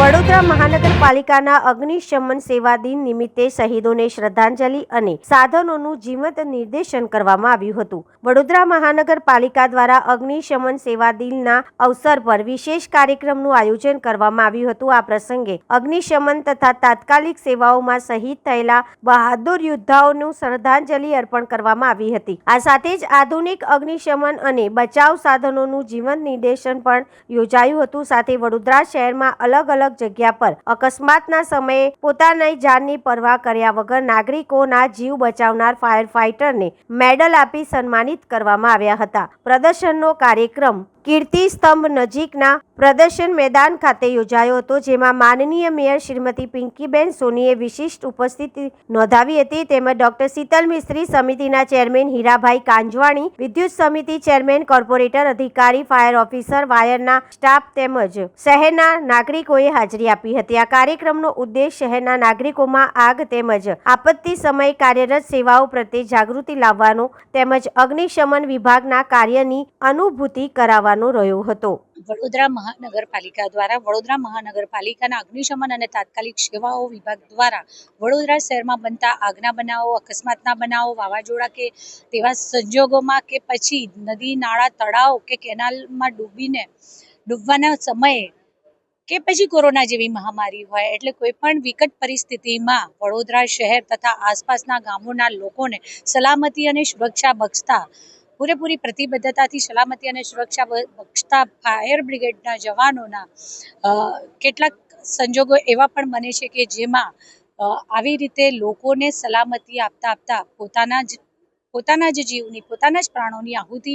વડોદરા મહાનગરપાલિકાના અગ્નિશમન સેવા દિન નિમિત્તે શહીદોને શ્રદ્ધાંજલિ અને સાધનોનું જીવંત નિર્દેશન કરવામાં આવ્યું હતું. વડોદરા મહાનગરપાલિકા દ્વારા અગ્નિશમન સેવા દિનના અવસર પર વિશેષ કાર્યક્રમનું આયોજન કરવામાં આવ્યું હતું. આ પ્રસંગે અગ્નિશમન તથા તાત્કાલિક સેવાઓમાં શહીદ થયેલા બહાદુર યોદ્ધાઓનું શ્રદ્ધાંજલિ અર્પણ કરવામાં આવી હતી. આ સાથે જ આધુનિક અગ્નિશમન અને બચાવ સાધનોનું જીવંત નિર્દેશન પણ યોજાયું હતું. સાથે વડોદરા શહેરમાં અલગ અલગ જગ્યા પર. અકસ્માતના સમયે પોતાની જાનની પરવા કર્યા વગર નાગરિકોના જીવ બચાવનાર ફાયર ફાઇટરને મેડલ આપી સન્માનિત કરવામાં આવ્યા હતા. પ્રદર્શનનો કાર્યક્રમ કીર્તિ સ્તંભ નજીકના પ્રદર્શન મેદાન ખાતે યોજાયો હતો, જેમાં માનનીય મેયર શ્રીમતી પિંકીબેન સોનીએ વિશિષ્ટ ઉપસ્થિતિ નોંધાવી હતી. તેમજ ડોક્ટર શીતલ મિસ્ત્રી સમિતિના ચેરમેન હીરાભાઈ કાંજવાણી, વિદ્યુત સમિતિ ચેરમેન કોર્પોરેટર અધિકારી, ફાયર ઓફિસર, વાયરના સ્ટાફ તેમજ શહેરના નાગરિકોએ હાજરી આપી હતી. આ કાર્યક્રમનો ઉદ્દેશ શહેરના નાગરિકોમાં આગ તેમજ આપત્તિ સમયે કાર્યરત સેવાઓ પ્રત્યે જાગૃતિ લાવવાનો તેમજ અગ્નિશમન વિભાગના કાર્યની અનુભૂતિ કરાવવાનો રહ્યો હતો. વડોદરા મહાનગરપાલિકા દ્વારા વડોદરા મહાનગરપાલિકાના અગ્નિશમન અને તાત્કાલિક સેવાઓ વિભાગ દ્વારા વડોદરા શહેરમાં બનતા આગના બનાવો, અકસ્માતના બનાવો, વાવાઝોડા કે તેવા સંજોગોમાં કે પછી નદી, નાળા, તળાવ કે કેનાલમાં ડૂબીને ડૂબવાના સમયે કે પછી કોરોના જેવી મહામારી હોય એટલે કોઈ પણ વિકટ પરિસ્થિતિમાં વડોદરા શહેર તથા આસપાસના ગામોના લોકોને સલામતી અને સુરક્ષા બક્ષતા, પૂરેપૂરી પ્રતિબદ્ધતાથી સલામતી અને સુરક્ષા બક્ષતા ફાયર બ્રિગેડના જવાનોના કેટલાક સંજોગો એવા પણ બને છે કે જેમાં આવી રીતે લોકોને સલામતી આપતા આપતા પોતાના જ પોતાના જ જીવની, પોતાના જ પ્રાણોની આહુતિ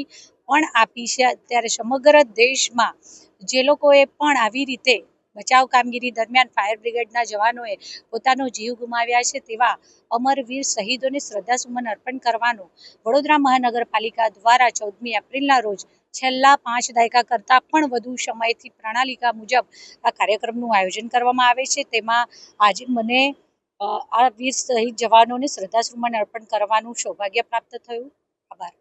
પણ આપી છે. અત્યારે સમગ્ર દેશમાં જે લોકોએ પણ આવી રીતે બચાવ કામગીરી દરમિયાન ફાયર બ્રિગેડના જવાનોએ પોતાનો જીવ ગુમાવ્યા છે તેવા અમરવીર શહીદોને શ્રદ્ધાસુમન અર્પણ કરવાનો વડોદરા મહાનગરપાલિકા દ્વારા ચૌદમી એપ્રિલના રોજ છેલ્લા પાંચ દાયકા કરતાં પણ વધુ સમયથી પ્રણાલિકા મુજબ આ કાર્યક્રમનું આયોજન કરવામાં આવે છે. તેમાં આજે મને આ વીર શહીદ જવાનોને શ્રદ્ધાસુમન અર્પણ કરવાનું સૌભાગ્ય પ્રાપ્ત થયું. આભાર.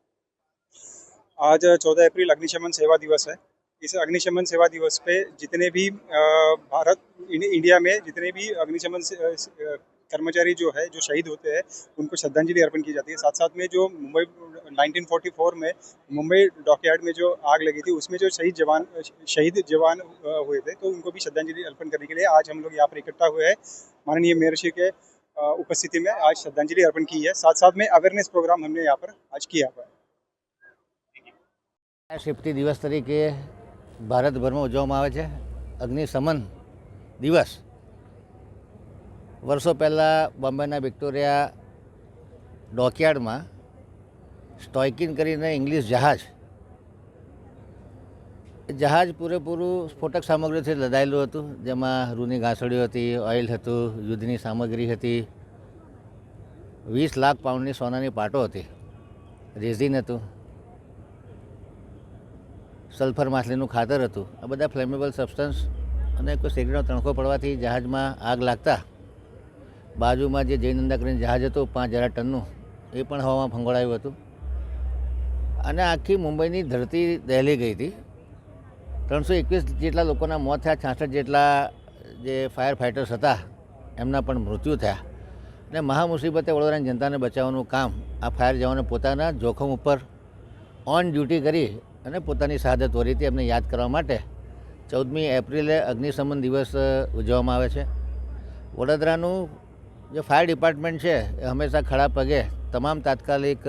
આજ ચૌદ એપ્રિલ અગ્નિશમન સેવા દિવસ છે. इस अग्निशमन सेवा दिवस पे जितने भी भारत इंडिया में जितने भी अग्निशमन कर्मचारी जो है, जो शहीद होते हैं, उनको श्रद्धांजलि अर्पण की जाती है। साथ साथ में जो मुंबई 1944 में मुंबई डॉकयार्ड में जो आग लगी थी, उसमें जो शहीद जवान शहीद जवान हुए थे तो उनको भी श्रद्धांजलि अर्पण करने के लिए आज हम लोग यहाँ पर इकट्ठा हुए हैं। माननीय मेयर श्री के उपस्थिति में आज श्रद्धांजलि अर्पण की है। साथ साथ में अवेयरनेस प्रोग्राम हमने यहाँ पर आज किया हुआ है। शिफ्टी दिवस तरीके ભારતભરમાં ઉજવવામાં આવે છે અગ્નિશમન દિવસ. વર્ષો પહેલાં બોમ્બેના વિક્ટોરિયા ડોકયાર્ડમાં સ્ટોઇકિન કરીને ઇંગ્લિશ જહાજ જહાજ પૂરેપૂરું સ્ફોટક સામગ્રીથી લદાયેલું હતું. જેમાં રૂની ઘાસળીઓ હતી, ઓઇલ હતું, યુદ્ધની સામગ્રી હતી. વીસ લાખ પાઉન્ડની સોનાની પાટો હતી. રેઝિન હતું. સલ્ફર માછલીનું ખાતર હતું. આ બધા ફ્લેમેબલ સબસ્ટન્સ અને કોઈ સિગરેટનો તણખો પડવાથી જહાજમાં આગ લાગતા બાજુમાં જે જયનંદા કરીને જહાજ હતું, પાંચ હજાર ટનનું, એ પણ હવામાં ફંગોળાયું હતું. અને આખી મુંબઈની ધરતી દહેલી ગઈ હતી. ત્રણસો એકવીસ જેટલા લોકોના મોત થયા, છાસઠ જેટલા જે ફાયર ફાઇટર્સ હતા, એમના પણ મૃત્યુ થયા. અને મહા મુસીબતે વડોદરાની જનતાને બચાવવાનું કામ, આ ફાયર જવાનો પોતાના જોખમ ઉપર ઓન ડ્યુટી કરી અને પોતાની શહાદત વરીથી એમને યાદ કરવા માટે ચૌદમી એપ્રિલે અગ્નિશમન દિવસ ઉજવવામાં આવે છે. વડોદરાનું જે ફાયર ડિપાર્ટમેન્ટ છે, એ હંમેશા ખડા પગે તમામ તાત્કાલિક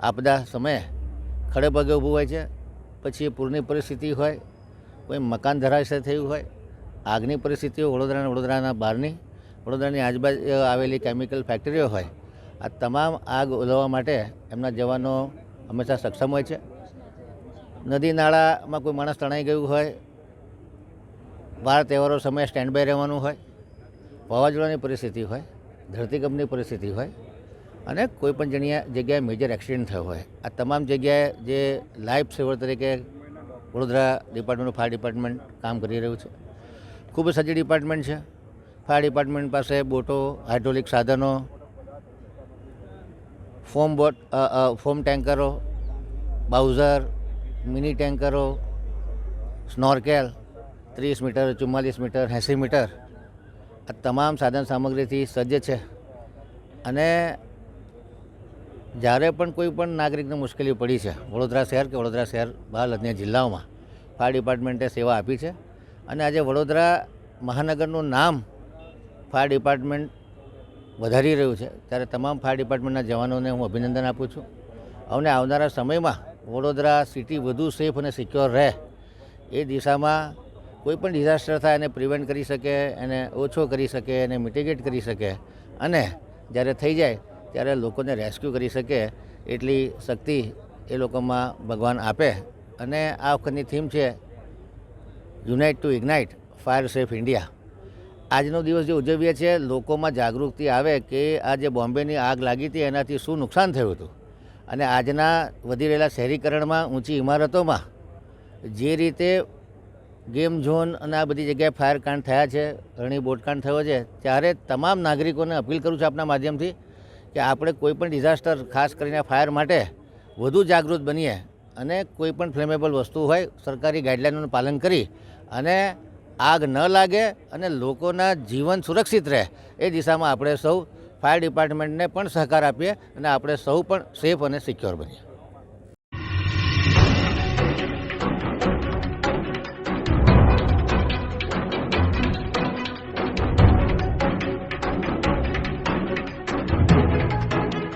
આપદા સમયે ખડે પગે ઊભું હોય છે. પછી પૂરની પરિસ્થિતિ હોય, કોઈ મકાન ધરાશય થયું હોય, આગની પરિસ્થિતિઓ વડોદરા વડોદરાના બહારની, વડોદરાની આજુબાજુ આવેલી કેમિકલ ફેક્ટરીઓ હોય, આ તમામ આગ ઓલવવા માટે એમના જવાનો હંમેશા સક્ષમ હોય છે. નદી નાળામાં કોઈ માણસ તણાઈ ગયું હોય, વાર તહેવારો સમયે સ્ટેન્ડ બાય રહેવાનું હોય, વાવાઝોડાની પરિસ્થિતિ હોય, ધરતીકંપની પરિસ્થિતિ હોય અને કોઈ પણ જગ્યાએ જગ્યાએ મેજર એક્સિડન્ટ થયો હોય. આ તમામ જગ્યાએ જે લાઈફ સેવર તરીકે વડોદરા ડિપાર્ટમેન્ટ ફાયર ડિપાર્ટમેન્ટ કામ કરી રહ્યું છે. ખૂબ સજ્જ ડિપાર્ટમેન્ટ છે. ફાયર ડિપાર્ટમેન્ટ પાસે બોટો હાઇડ્રોલિક સાધનો ફોમ બોટ ફોમ ટેન્કરો બાઉઝર મિની ટેન્કરો, સ્નોર્કેલ, ત્રીસ મીટર, ચુમ્માલીસ મીટર, એંસી મીટર, આ તમામ સાધન સામગ્રીથી સજ્જ છે. અને જ્યારે પણ કોઈ પણ નાગરિકને મુશ્કેલી પડી છે, વડોદરા શહેર કે વડોદરા શહેર બહાર, અન્ય જિલ્લાઓમાં, ફાયર ડિપાર્ટમેન્ટે સેવા આપી છે. અને આજે વડોદરા મહાનગરનું નામ ફાયર ડિપાર્ટમેન્ટ વધારી રહ્યું છે. ત્યારે તમામ ફાયર ડિપાર્ટમેન્ટના જવાનોને હું અભિનંદન આપું છું. અને આવનારા સમયમાં વડોદરા સિટી વધુ સેફ અને સિક્યોર રહે. એ દિશામાં કોઈ પણ ડિઝાસ્ટર થાય એને પ્રિવેન્ટ કરી શકે, એને ઓછો કરી શકે, એને મિટિગેટ કરી શકે. અને જ્યારે થઈ જાય, ત્યારે લોકોને રેસ્ક્યુ કરી શકે એટલી શક્તિ એ લોકોમાં ભગવાન આપે. અને આ વખતની થીમ છે unite to ignite fire safe India આજનો દિવસ જે ઉજવીએ છીએ, લોકોમાં જાગૃતિ આવે કે આ જે બોમ્બેની આગ લાગી હતી, એનાથી શું નુકસાન થયું હતું? અને આજના વધી રહેલા શહેરીકરણમાં ઊંચી ઇમારતોમાં જે રીતે ગેમ ઝોન અને આ બધી જગ્યાએ ફાયર કાંડ થયા છે ઘણી બોટકાંડ થયો છે, ત્યારે તમામ નાગરિકોને અપીલ કરું છું આપના માધ્યમથી કે આપણે કોઈ પણ ડિઝાસ્ટર ખાસ કરીને ફાયર માટે વધુ જાગૃત બનીએ અને કોઈ પણ ફ્લેમેબલ વસ્તુ હોય, સરકારી ગાઈડલાઇનનું પાલન કરી અને આગ ન લાગે અને લોકોના જીવન સુરક્ષિત રહે, એ દિશામાં આપણે સૌ ફાયર ડિપાર્ટમેન્ટને પણ સહકાર આપીએ અને આપણે સૌ પણ સેફ અને સિક્યોર બનીએ.